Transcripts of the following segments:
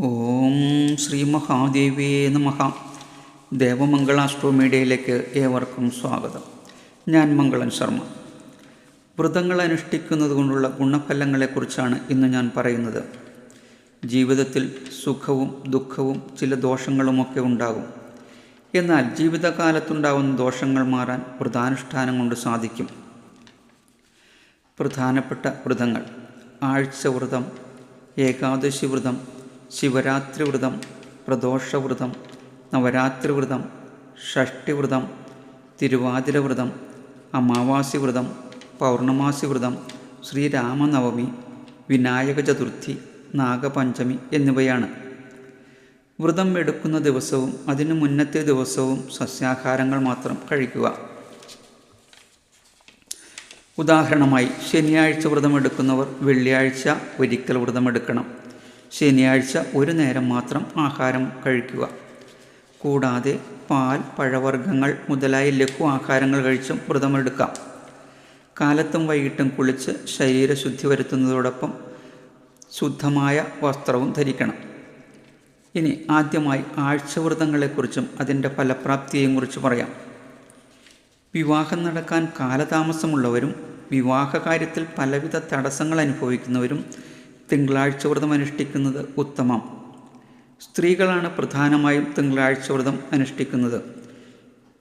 ഓം ശ്രീ മഹാദേവേ നമഹ. ദേവമംഗളാസ്ട്രോ മീഡിയയിലേക്ക് ഏവർക്കും സ്വാഗതം. ഞാൻ മംഗളൻ ശർമ്മ. വ്രതങ്ങൾ അനുഷ്ഠിക്കുന്നത് കൊണ്ടുള്ള ഗുണഫലങ്ങളെക്കുറിച്ചാണ് ഇന്ന് ഞാൻ പറയുന്നത്. ജീവിതത്തിൽ സുഖവും ദുഃഖവും ചില ദോഷങ്ങളുമൊക്കെ ഉണ്ടാകും. എന്നാൽ ജീവിതകാലത്തുണ്ടാകുന്ന ദോഷങ്ങൾ മാറാൻ വ്രതാനുഷ്ഠാനം കൊണ്ട് സാധിക്കും. പ്രധാനപ്പെട്ട വ്രതങ്ങൾ. ആഴ്ച വ്രതം ഏകാദശി വ്രതം ശിവരാത്രി വ്രതം പ്രദോഷ വ്രതം നവരാത്രി വ്രതം ഷഷ്ടി വ്രതം തിരുവാതിര വ്രതം അമാവാസി വ്രതം പൗർണമാസി വ്രതം ശ്രീരാമനവമി വിനായക ചതുർത്ഥി നാഗപഞ്ചമി എന്നിവയാണ്. വ്രതം എടുക്കുന്ന ദിവസവും അതിനു മുന്നത്തെ ദിവസവും സസ്യാഹാരങ്ങൾ മാത്രം കഴിക്കുക. ഉദാഹരണമായി ശനിയാഴ്ച വ്രതമെടുക്കുന്നവർ വെള്ളിയാഴ്ച ഒരിക്കൽ വ്രതമെടുക്കണം. ശനിയാഴ്ച ഒരു നേരം മാത്രം ആഹാരം കഴിക്കുക. കൂടാതെ പാൽ പഴവർഗങ്ങൾ മുതലായ ലഘു ആഹാരങ്ങൾ കഴിച്ചും വ്രതമെടുക്കാം. കാലത്തും വൈകിട്ടും കുളിച്ച് ശരീരശുദ്ധി വരുത്തുന്നതോടൊപ്പം ശുദ്ധമായ വസ്ത്രവും ധരിക്കണം. ഇനി ആദ്യമായി ആഴ്ചവ്രതങ്ങളെക്കുറിച്ചും അതിന്റെ ഫലപ്രാപ്തിയെയും കുറിച്ച് പറയാം. വിവാഹം നടക്കാൻ കാലതാമസമുള്ളവരും വിവാഹകാര്യത്തിൽ പലവിധ തടസ്സങ്ങൾ അനുഭവിക്കുന്നവരും തിങ്കളാഴ്ച വ്രതം അനുഷ്ഠിക്കുന്നത് ഉത്തമം. സ്ത്രീകളാണ് പ്രധാനമായും തിങ്കളാഴ്ച വ്രതം അനുഷ്ഠിക്കുന്നത്.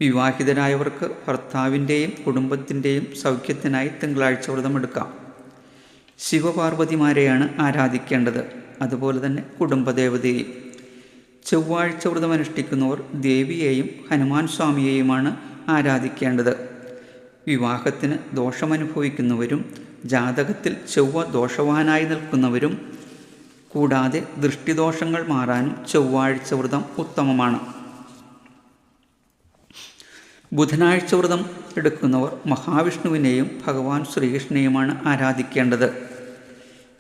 വിവാഹിതരായവർക്ക് ഭർത്താവിന്റെയും കുടുംബത്തിന്റെയും സൗഖ്യത്തിനായി തിങ്കളാഴ്ച വ്രതം എടുക്കാം. ശിവപാർവതിമാരെയാണ് ആരാധിക്കേണ്ടത്. അതുപോലെ തന്നെ കുടുംബദേവതയെയും ചൊവ്വാഴ്ച വ്രതം അനുഷ്ഠിക്കുന്നവർ ദേവിയെയും ഹനുമാൻ സ്വാമിയെയുമാണ് ആരാധിക്കേണ്ടത്. വിവാഹത്തിന് ദോഷമനുഭവിക്കുന്നവരും ജാതകത്തിൽ ചൊവ്വ ദോഷവാനായി നിൽക്കുന്നവരും കൂടാതെ ദൃഷ്ടിദോഷങ്ങൾ മാറാനും ചൊവ്വാഴ്ച വ്രതം ഉത്തമമാണ്. ബുധനാഴ്ച വ്രതം എടുക്കുന്നവർ മഹാവിഷ്ണുവിനെയും ഭഗവാൻ ശ്രീകൃഷ്ണനെയുമാണ് ആരാധിക്കേണ്ടത്.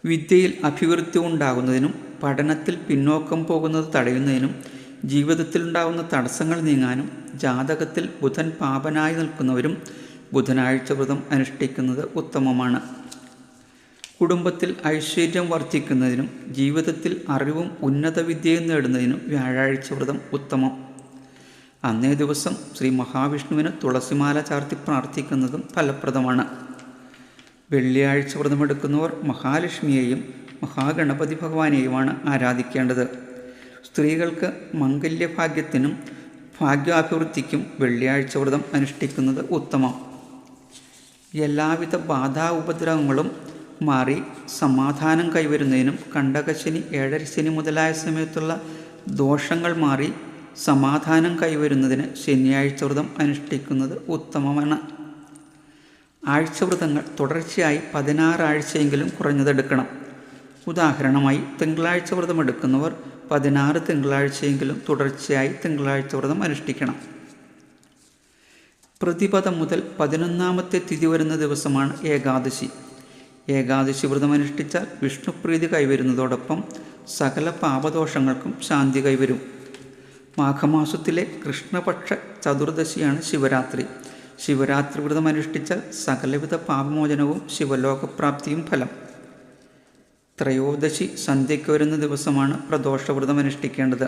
വിദ്യയിൽ അഭിവൃദ്ധി ഉണ്ടാകുന്നതിനും പഠനത്തിൽ പിന്നോക്കം പോകുന്നത് തടയുന്നതിനും ജീവിതത്തിലുണ്ടാകുന്ന തടസ്സങ്ങൾ നീങ്ങാനും ജാതകത്തിൽ ബുധൻ പാപനായി നിൽക്കുന്നവരും ബുധനാഴ്ച വ്രതം അനുഷ്ഠിക്കുന്നത് ഉത്തമമാണ്. കുടുംബത്തിൽ ഐശ്വര്യം വർദ്ധിക്കുന്നതിനും ജീവിതത്തിൽ അറിവും ഉന്നത വിദ്യയും നേടുന്നതിനും വ്യാഴാഴ്ച വ്രതം ഉത്തമം. അന്നേ ദിവസം ശ്രീ മഹാവിഷ്ണുവിന് തുളസിമാല ചാർത്തി പ്രാർത്ഥിക്കുന്നതും ഫലപ്രദമാണ്. വെള്ളിയാഴ്ച വ്രതമെടുക്കുന്നവർ മഹാലക്ഷ്മിയെയും മഹാഗണപതി ഭഗവാനെയുമാണ് ആരാധിക്കേണ്ടത്. സ്ത്രീകൾക്ക് മംഗല്യഭാഗ്യത്തിനും ഭാഗ്യാഭിവൃദ്ധിക്കും വെള്ളിയാഴ്ച വ്രതം അനുഷ്ഠിക്കുന്നത് ഉത്തമം. എല്ലാവിധ ബാധാ ഉപദ്രവങ്ങളും മാറി സമാധാനം കൈവരുന്നതിനും കണ്ടകശനി ഏഴരശനി മുതലായ സമയത്തുള്ള ദോഷങ്ങൾ മാറി സമാധാനം കൈവരുന്നതിന് ശനിയാഴ്ച വ്രതം അനുഷ്ഠിക്കുന്നത് ഉത്തമമാണ്. ആഴ്ചവ്രതങ്ങൾ തുടർച്ചയായി പതിനാറ് ആഴ്ചയെങ്കിലും കുറഞ്ഞതെടുക്കണം. ഉദാഹരണമായി തിങ്കളാഴ്ച വ്രതം എടുക്കുന്നവർ പതിനാറ് തിങ്കളാഴ്ചയെങ്കിലും തുടർച്ചയായി തിങ്കളാഴ്ച വ്രതം അനുഷ്ഠിക്കണം. പ്രതിപദം മുതൽ പതിനൊന്നാമത്തെ തിഥി വരുന്ന ദിവസമാണ് ഏകാദശി. ഏകാദശി വ്രതം അനുഷ്ഠിച്ചാൽ വിഷ്ണുപ്രീതി കൈവരുന്നതോടൊപ്പം സകല പാപദോഷങ്ങൾക്കും ശാന്തി കൈവരും. മാഘമാസത്തിലെ കൃഷ്ണപക്ഷ ചതുർദശിയാണ് ശിവരാത്രി. ശിവരാത്രി വ്രതം അനുഷ്ഠിച്ചാൽ സകലവിധ പാപമോചനവും ശിവലോകപ്രാപ്തിയും ഫലം. ത്രയോദശി സന്ധ്യയ്ക്ക് വരുന്ന ദിവസമാണ് പ്രദോഷവ്രതം അനുഷ്ഠിക്കേണ്ടത്.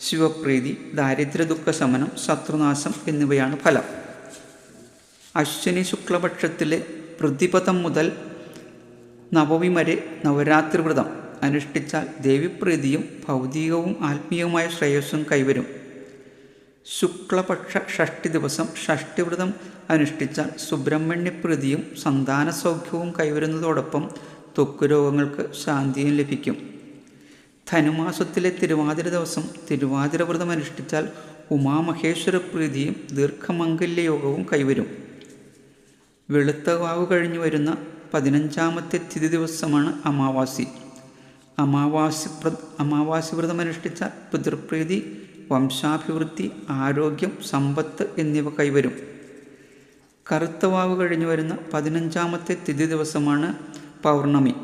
ശിവപ്രീതി ദാരിദ്ര്യ ശമനം ശത്രുനാശം എന്നിവയാണ് ഫലം. അശ്വിനി ശുക്ലപക്ഷത്തിലെ പ്രതിപദം മുതൽ നവമി വരെ നവരാത്രി വ്രതം അനുഷ്ഠിച്ചാൽ ദേവിപ്രീതിയും ഭൗതികവും ആത്മീയവുമായ ശ്രേയസ്സും കൈവരും. ശുക്ലപക്ഷ ഷഷ്ടി ദിവസം ഷഷ്ടിവ്രതം അനുഷ്ഠിച്ചാൽ സുബ്രഹ്മണ്യപ്രീതിയും സന്താന സൗഖ്യവും കൈവരുന്നതോടൊപ്പം ത്വക്ക് രോഗങ്ങൾക്ക് ശാന്തിയും ലഭിക്കും. ധനുമാസത്തിലെ തിരുവാതിര ദിവസം തിരുവാതിര വ്രതം അനുഷ്ഠിച്ചാൽ ഉമാമഹേശ്വര പ്രീതിയും ദീർഘമംഗല്യയോഗവും കൈവരും. വെളുത്ത വാവ് കഴിഞ്ഞു വരുന്ന പതിനഞ്ചാമത്തെ തിഥി ദിവസമാണ് അമാവാസി അമാവാസി അമാവാസി വ്രതം അനുഷ്ഠിച്ച പിതൃപ്രീതി വംശാഭിവൃദ്ധി ആരോഗ്യം സമ്പത്ത് എന്നിവ കൈവരും. കറുത്ത വാവ് കഴിഞ്ഞു വരുന്ന പതിനഞ്ചാമത്തെ തിഥി ദിവസമാണ് പൗർണമി.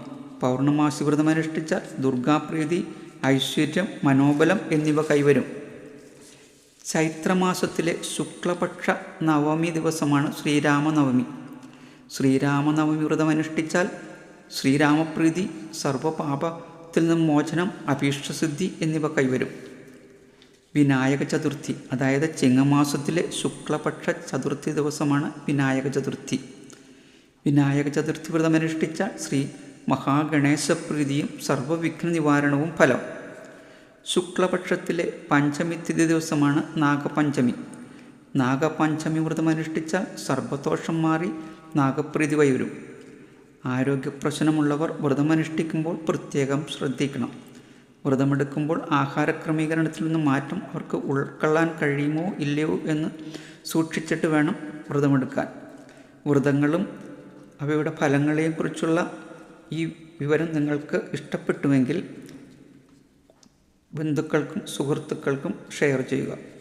പൗർണമാസി വ്രതം അനുഷ്ഠിച്ച ദുർഗാപ്രീതി ഐശ്വര്യം മനോബലം എന്നിവ കൈവരും. ചൈത്രമാസത്തിലെ ശുക്ലപക്ഷ നവമി ദിവസമാണ് ശ്രീരാമനവമി. ശ്രീരാമനവമി വ്രതം അനുഷ്ഠിച്ചാൽ ശ്രീരാമപ്രീതി സർവപാപത്തിൽ പാപത്തിൽ നിന്നും മോചനം അഭീഷ്ടസിദ്ധി എന്നിവ കൈവരും. വിനായക ചതുർത്ഥി അതായത് ചിങ്ങമാസത്തിലെ ശുക്ലപക്ഷ ചതുർത്ഥി ദിവസമാണ് വിനായക ചതുർത്ഥി വിനായക ചതുർത്ഥി വ്രതം അനുഷ്ഠിച്ചാൽ ശ്രീ മഹാഗണേശപ്രീതിയും സർവവിഘ്ന നിവാരണവും ഫലം. ശുക്ലപക്ഷത്തിലെ പഞ്ചമി തിഥി ദിവസമാണ് നാഗപഞ്ചമി. നാഗപഞ്ചമി വ്രതമനുഷ്ഠിച്ച സർവദോഷം മാറി നാഗപ്രീതി വൈവരും. ആരോഗ്യപ്രശ്നമുള്ളവർ വ്രതമനുഷ്ഠിക്കുമ്പോൾ പ്രത്യേകം ശ്രദ്ധിക്കണം. വ്രതമെടുക്കുമ്പോൾ ആഹാര ക്രമീകരണത്തിൽ നിന്ന് മാറ്റം അവർക്ക് ഉൾക്കൊള്ളാൻ കഴിയുമോ ഇല്ലയോ എന്ന് സൂക്ഷിച്ചിട്ട് വേണം വ്രതമെടുക്കാൻ. വ്രതങ്ങളും അവയുടെ ഫലങ്ങളെയും കുറിച്ചുള്ള ഈ വിവരം നിങ്ങൾക്ക് ഇഷ്ടപ്പെട്ടുവെങ്കിൽ ബന്ധുക്കൾക്കും സുഹൃത്തുക്കൾക്കും ഷെയർ ചെയ്യുക.